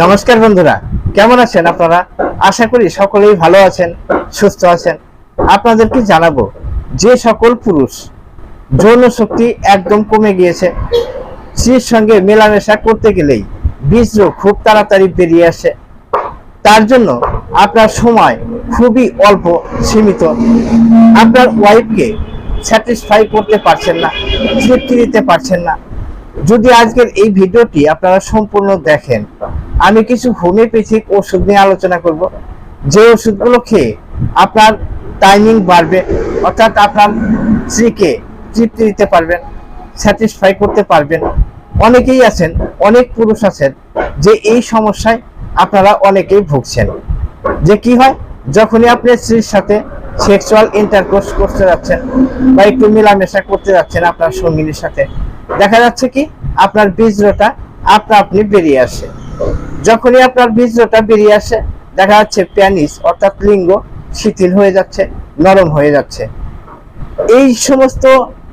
নমস্কার বন্ধুরা, কেমন আছেন আপনারা? আশা করি সকলেই ভালো আছেন, সুস্থ আছেন। আপনাদেরকে জানাব যে সকল পুরুষ যৌন শক্তি একদম কমে গিয়েছে। স্ত্রীর সঙ্গে মেলামেশা করতে গেলেই বীজ খুব তাড়াতাড়ি বেরিয়ে আসে। তার জন্য আপনার সময় খুবই অল্প, সীমিত। আপনার ওয়াইফকে স্যাটিসফাই করতে পারছেন না, তৃপ্তি দিতে পারছেন না। যদি আজকের এই ভিডিওটি আপনারা সম্পূর্ণ দেখেন আমি কিছু হোমিওপ্যাথিক ওষুধ নিয়ে আলোচনা করব। যে ওষুধগুলো খেয়ে আপনার টাইমিং বাড়বে, অর্থাৎ আপনার স্ত্রীকে তৃপ্তি দিতে পারবেন স্যাটিসফাই করতে পারবেন। অনেকেই আছেন, অনেক পুরুষ আছেন, যে এই সমস্যায় আপনারা অনেকেই ভুগছেন। যে কি হয়, যখনই আপনি স্ত্রীর সাথে সেক্সুয়াল ইন্টারকোর্স করতে যাচ্ছেন বা একটু মেলামেশা করতে যাচ্ছেন আপনার সঙ্গিনীর সাথে, দেখা যাচ্ছে কি, আপনার বীজটা আপনা আপনি বেরিয়ে আসে। যখনই আপনার বীজটা বেরিয়ে আসে, দেখা যাচ্ছে প্যানিস, অর্থাৎ লিঙ্গ, শিথিল হয়ে যাচ্ছে, নরম হয়ে যাচ্ছে। এই সমস্ত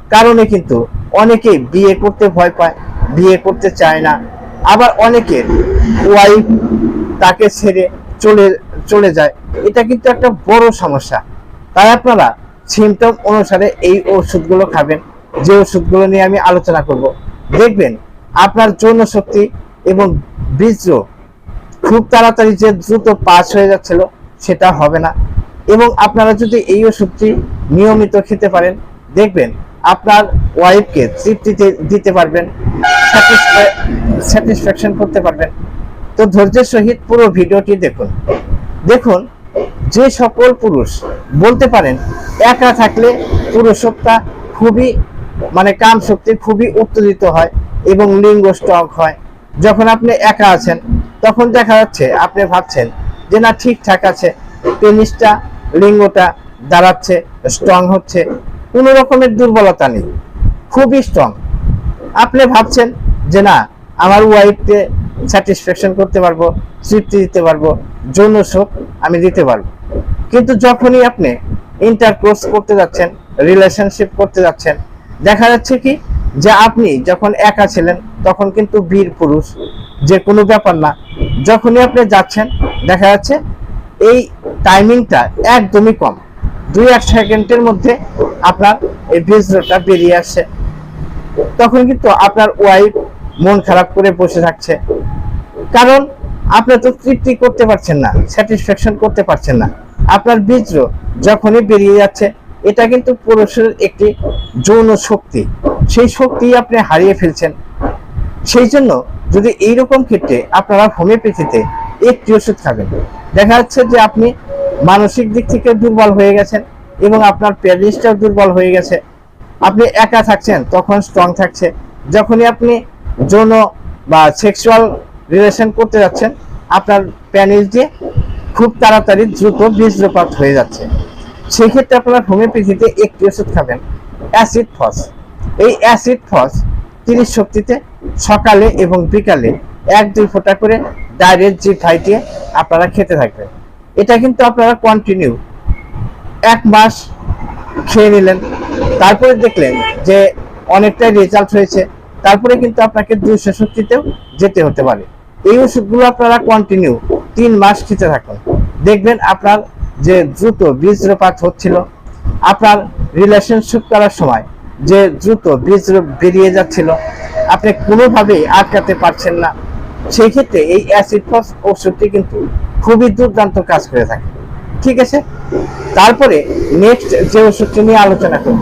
কারণে কিন্তু অনেকে বিয়ে করতে ভয় পায়, বিয়ে করতে চায় না। আবার অনেকের ওয়াইফ তাকে ছেড়ে চলে চলে যায়। এটা কিন্তু একটা বড় সমস্যা। তাই আপনারা সিমটম অনুসারে এই ওষুধগুলো খাবেন। যে ওষুধগুলো নিয়ে আমি আলোচনা করব। দেখবেন আপনার যৌন শক্তি এবং বীর্য খুব তাড়াতাড়ি যে দ্রুত পাস হয়ে যাচ্ছিল, সেটা হবে না। এবং আপনারা যদি এই ওষুধটি নিয়মিত খেতে পারেন, দেখবেন আপনার ওয়াইফকে তৃপ্তি দিতে পারবেন স্যাটিসফ্যাকশন করতে পারবেন। তো ধৈর্যের সহিত পুরো ভিডিওটি দেখুন। দেখুন, যে সকল পুরুষ বলতে পারেন, একা থাকলে পুরুষত্বা খুবই মানে কাম শক্তি খুবই উত্তেজিত হয় এবং লিঙ্গ স্ট্রং হয়। যখন আপনি একা আছেন তখন দেখা যাচ্ছে, আপনি ভাবছেন যে না, ঠিকঠাক আছে পেনিসটা লিঙ্গটা দাঁড়াচ্ছে স্ট্রং হচ্ছে, কোনো রকমের দুর্বলতা নেই, খুবই স্ট্রং আপনি ভাবছেন যে না, আমার ওয়াইফকে স্যাটিসফ্যাকশন করতে পারব, তৃপ্তি দিতে পারব যৌন সুখ আমি দিতে পারব। কিন্তু যখনই আপনি ইন্টারকোর্স করতে যাচ্ছেন রিলেশনশিপ করতে যাচ্ছেন, দেখা যাচ্ছে কি যে আপনি যখন একা ছিলেন, তখন কিন্তু বীর পুরুষ, যে কোনো ব্যাপার না। যখনই আপনি যাচ্ছেন, দেখা যাচ্ছে এই টাইমিংটা একদমই কম। দুই এক সেকেন্ডের মধ্যে আপনার এই বীজটা বেরিয়ে আসছে। তখন কিন্তু আপনার ওয়াইফ মন খারাপ করে বসে থাকছে। কারণ আপনি তো তৃপ্তি করতে পারছেন না স্যাটিসফ্যাকশন করতে পারছেন না। আপনার বীর্য যখনই বেরিয়ে যাচ্ছে এটা কিন্তু পুরুষের একটি যৌন শক্তি। সেই শক্তি আপনি হারিয়ে ফেলছেন। সেই জন্য যদি এইরকম ক্ষেত্রে আপনারা হোমিওপ্যাথিতে একটি ওষুধ খাবেন, দেখা যাচ্ছে যে আপনি মানসিক দিক থেকে দুর্বল হয়ে গেছেন এবং আপনার প্যারিসটাও দুর্বল হয়ে গেছে। আপনি একা থাকছেন, তখন স্ট্রং থাকছে। যখনই আপনি যৌন বা সেক্সুয়াল রিলেশন করতে যাচ্ছেন, আপনার প্যানিস দিয়ে খুব তাড়াতাড়ি দ্রুত বীজ্রপাত হয়ে যাচ্ছে। সেই ক্ষেত্রে আপনার হোমিওপ্যাথিতে একটি ওষুধ খাবেন অ্যাসিড ফস এই অ্যাসিড ফস তিরিশ শক্তিতে সকালে এবং বিকালে এক, দুই ফোঁটা করে ডাইরেক্ট জি খাইটিয়ে আপনারা খেতে থাকবেন। এটা কিন্তু আপনারা কন্টিনিউ এক মাস খেয়ে নিলেন। তারপরে দেখলেন যে অনেকটাই রেজাল্ট হয়েছে। তারপরে কিন্তু আপনাকে দুইশো শক্তিতেও যেতে হতে পারে। এই ওষুধগুলো আপনারা কন্টিনিউ তিন মাস খেতে থাকুন। দেখবেন আপনার যে দ্রুত বীজ্রপাত হচ্ছিল, আপনার রিলেশনশিপ করার সময় যে দ্রুত বীজ বেরিয়ে যাচ্ছিল, আপনি কোনোভাবেই আটকাতে পারছেন না। সেই ক্ষেত্রে এই অ্যাসিড ফস ওষুধটি কিন্তু খুবই দুর্দান্ত কাজ করে থাকে। ঠিক আছে? তারপরে নেক্সট যে ওষুধটি নিয়ে আলোচনা করব,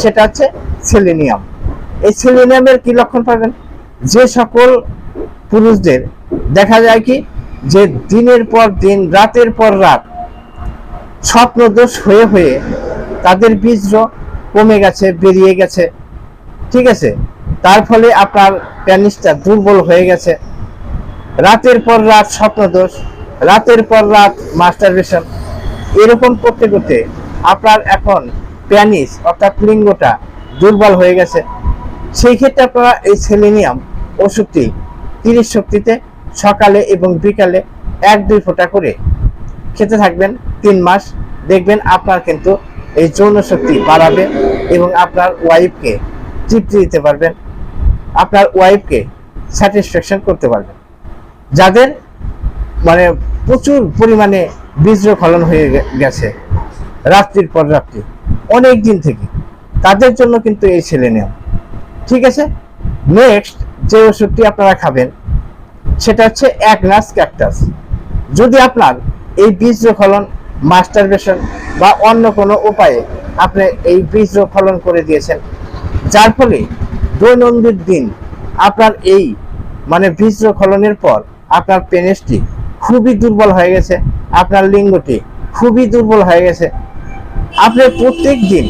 সেটা হচ্ছে সেলেনিয়াম এই সেলেনিয়ামের কি লক্ষণ পাবেন? যে সকল পুরুষদের দেখা যায় কি, যে দিনের পর দিন, রাতের পর রাত স্বপ্নদোষ হয়ে হয়ে তাদের বীর্য কমে গেছে, বেরিয়ে গেছে। ঠিক আছে? তার ফলে আপনার প্যানিসটা দুর্বল হয়ে গেছে। রাতের পর রাত স্বপ্নদোষ, রাতের পর রাত মাস্টারবেশন। এরকম করতে করতে আপনার এখন প্যানিস অর্থাৎ লিঙ্গটা দুর্বল হয়ে গেছে। সেই ক্ষেত্রে আপনারা এই সেলেনিয়াম ওষুধটি তিরিশ শক্তিতে সকালে এবং বিকালে এক দুই ফোঁটা করে খেতে থাকবেন তিন মাস, দেখবেন আপনার কিন্তু এই যৌন শক্তি বাড়াবে এবং আপনার ওয়াইফকে তৃপ্তি দিতে পারবেন। আপনার ওয়াইফকে স্যাটিসফ্যাকশন করতে পারবেন। যাদের মানে প্রচুর পরিমাণে বীর্যফলন হয়ে গেছে রাত্রির পর রাত্রি, অনেক দিন থেকে, তাদের জন্য কিন্তু এই ছেলে নেওয়া। ঠিক আছে? নেক্সট যে ওষুধটি আপনারা খাবেন, সেটা হচ্ছে এক নাস ক্যাকটাস যদি আপনার এই বীজ ফলন মাস্টারবেশন বা অন্য কোনো উপায়ে আপনি এই বীজ ফলন করে দিয়েছেন। যার ফলে দৈনন্দিন দিন আপনার এই মানে বীজ ফলনের পর আপনার পেনিসটি খুবই দুর্বল হয়ে গেছে, আপনার লিঙ্গটি খুবই দুর্বল হয়ে গেছে। আপনি প্রত্যেক দিন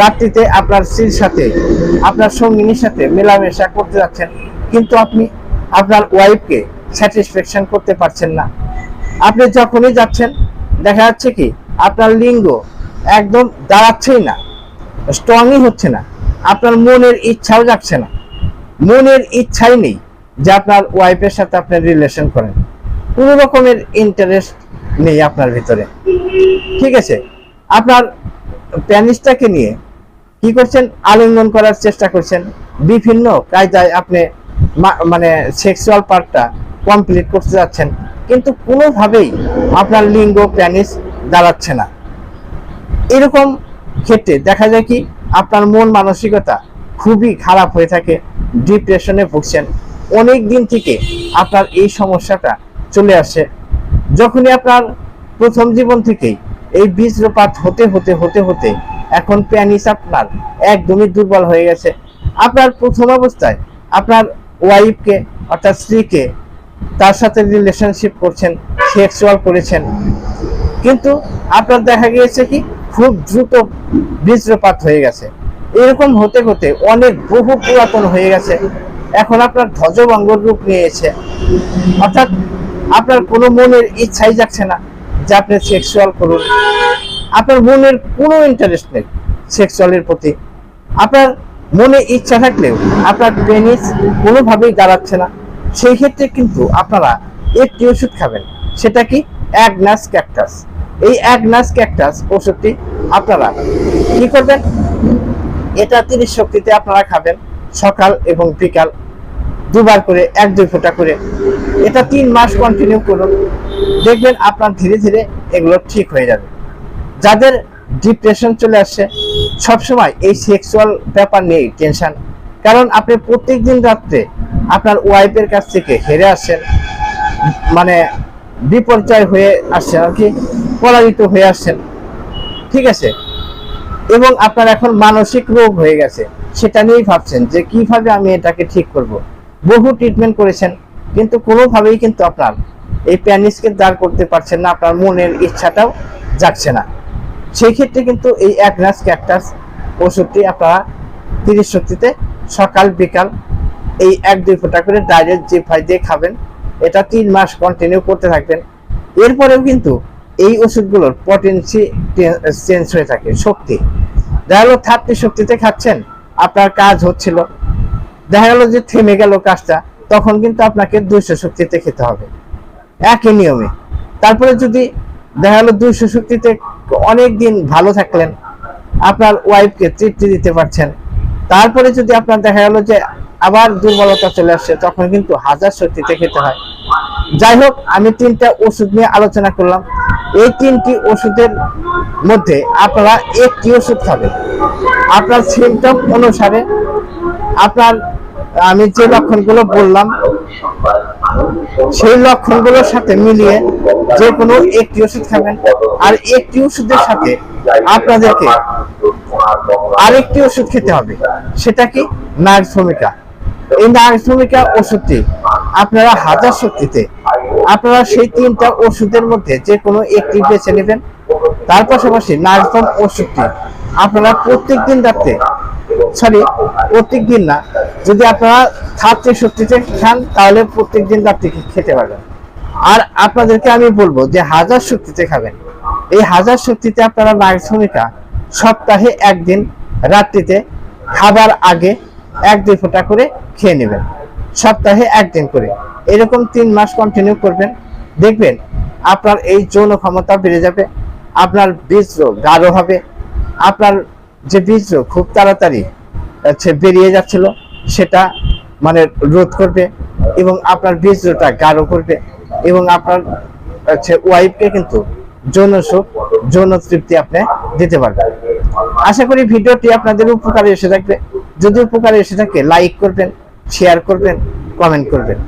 রাত্রিতে আপনার স্ত্রীর সাথে, আপনার সঙ্গিনীর সাথে মেলামেশা করতে যাচ্ছেন, কিন্তু আপনি আপনার ওয়াইফকে স্যাটিসফ্যাকশন করতে পারছেন না। আপনি যখনই যাচ্ছেন, দেখা যাচ্ছে কি, আপনার লিঙ্গ একদম দাঁড়াচ্ছেই না স্ট্রংই হচ্ছে না, আপনার মনের ইচ্ছাও যাচ্ছে না, মনের ইচ্ছাই নেই যে আপনার ওয়াইফের সাথে আপনি রিলেশন করেন, কোনো রকমের ইন্টারেস্ট নেই আপনার ভিতরে, ঠিক আছে? আপনার প্যানিসটাকে নিয়ে কি করছেন? আলিঙ্গন করার চেষ্টা করছেন, বিভিন্ন কায়দায় আপনি মানে সেক্সুয়াল পার্টটা কমপ্লিট করতে যাচ্ছেন কিন্তু কোনোভাবেই আপনার লিঙ্গ, প্যানিস দাঁড়াচ্ছে না। এরকম ক্ষেত্রে দেখা যায় কি, আপনার মন মানসিকতা খুবই খারাপ হয়ে থাকে, ডিপ্রেশনে ভুগছেন। অনেক দিন থেকে আপনার এই সমস্যাটা চলে আসে। যখনই আপনার প্রথম জীবন থেকেই এই বীজপাত হতে হতে হতে হতে এখন প্যানিস আপনার একদমই দুর্বল হয়ে গেছে। আপনার প্রথম অবস্থায় আপনার ওয়াইফকে অর্থাৎ স্ত্রীকে তার সাথে রিলেশনশিপ করছেন সেক্সুয়াল করেছেন। কিন্তু আপনার দেখা গিয়েছে কি, খুব দ্রুত বীজ্রপাত হয়ে গেছে। এরকম হতে হতে অনেক বহু পুরাতন হয়ে গেছে। এখন আপনার ধ্বজভঙ্গর রূপ নিয়েছে। অর্থাৎ আপনার কোনো মনের ইচ্ছাই যাচ্ছে না যে আপনি সেক্সুয়াল করুন। আপনার মনের কোনো ইন্টারেস্ট নেই সেক্সুয়ালের প্রতি। আপনার মনে ইচ্ছা থাকলেও আপনার পেনিস কোনোভাবেই দাঁড়াচ্ছে না। সেই ক্ষেত্রে কিন্তু আপনারা একটি ওষুধ খাবেন। সেটা কি? Agnus cactus. এই অ্যাগনাস ক্যাকটাস ওষুধটি আপনারা কি করবেন? এটা তিরিশ শক্তিতে আপনারা খাবেন সকাল এবং বিকাল। দুবার করে, এক দুই ফোঁটা করে। এটা তিন মাস কন্টিনিউ করুন। দেখবেন আপনার ধীরে ধীরে এগুলো ঠিক হয়ে যাবে। যাদের ডিপ্রেশন চলে আসছে, সবসময় এই সেক্সুয়াল ব্যাপার নিয়েই টেনশন কারণ আপনি প্রত্যেক দিন রাত্রে আপনার ওয়াইফের কাছ থেকে হেরে আসছেন মানে বিপর্যয় হয়ে আসছেন আর কি পরাজিত হয়ে আসছেন ঠিক আছে? এবং আপনার এখন মানসিক রোগ হয়ে গেছে। সেটা নিয়েই ভাবছেন যে কীভাবে আমি এটাকে ঠিক করব। বহু ট্রিটমেন্ট করেছেন, কিন্তু কোনোভাবেই কিন্তু আপনার এই প্যানিসকে দাঁড় করতে পারছেন না, আপনার মনের ইচ্ছাটাও যাচ্ছে না। সেই ক্ষেত্রে কিন্তু এই অ্যাগনাস ক্যাকটাস ওষুধটি আপনারা তিরিশ শক্তিতে সকাল, বিকাল এই এক, দুই ফোঁটা করে ডাইরেক্ট যে ফাই দিয়ে খাবেন, এটা তিন মাস কন্টিনিউ করতে থাকবেন। এরপরেও কিন্তু এই ওষুধগুলোর পটেন্সি চেঞ্জ হয়ে থাকে, শক্তি। দেখা গেলো থার্টি শক্তিতে খাচ্ছেন, আপনার কাজ হচ্ছিল। দেখা গেল যে থেমে গেল কাজটা, তখন কিন্তু আপনাকে দুইশো শক্তিতে খেতে হবে। একই নিয়মে। তারপরে যদি দেখা গেলো দুইশো শক্তিতে অনেক দিন ভালো থাকলেন, আপনার ওয়াইফকে তৃপ্তি দিতে পারছেন তারপরে যদি আপনার দেখা গেল যে আবার দুর্বলতা চলে আসছে তখন কিন্তু হাজার শক্তিতে খেতে হয়। যাই হোক, আমি তিনটা ওষুধ নিয়ে আলোচনা করলাম। এই তিনটি ওষুধের মধ্যে আপনারা একটি ওষুধ খাবেন। আপনার সিমটম অনুসারে আপনার, আমি যে লক্ষণগুলো বললাম, সেই লক্ষণগুলোর সাথে মিলিয়ে যে কোনো একটি ওষুধ খাবেন। আর একটি ওষুধের সাথে আপনাদেরকে আরেকটি ওষুধ খেতে হবে। সেটা কি? নার্স ভূমিকা এই নার্স ভূমিকা ওষুধটি আপনারা হাজার শক্তিতে আপনারা সেই তিনটা ওষুধের মধ্যে যে কোনো একটি বেছে নেবেন। তার পাশাপাশি নার্সফর্ম ওষুধটি আপনারা প্রত্যেক দিন রাত্রে, সরি প্রত্যেক দিন না, যদি আপনারা থার্টি শক্তিতে খান, তাহলে প্রত্যেক দিন রাত্রে খেতে পারবেন। আর আপনাদেরকে আমি বলব যে হাজার শক্তিতে খাবেন। এই হাজার শক্তিতে আপনারা নার্স ভূমিকা সপ্তাহে একদিন, রাত্রিতে খাবার আগে এক, দুই ফোঁটা করে খেয়ে নেবেন। সপ্তাহে একদিন করে। এরকম তিন মাস কন্টিনিউ করবেন। দেখবেন আপনার এই যৌন ক্ষমতা বেড়ে যাবে, আপনার বীর্য গাঢ় হবে, আপনার যে বীর্য খুব তাড়াতাড়ি বেরিয়ে যাচ্ছিল, সেটা মানে রোধ করবে এবং আপনার বীর্যটা গাঢ় করবে এবং আপনার ওয়াইফকে কিন্তু যৌন সুখ যৌন তৃপ্তি আপনি দিতে পারবেন। আশা করি ভিডিওটি আপনাদের উপকারে এসে থাকবে। যদি উপকারে এসে থাকে লাইক করবেন শেয়ার করবেন কমেন্ট করবেন।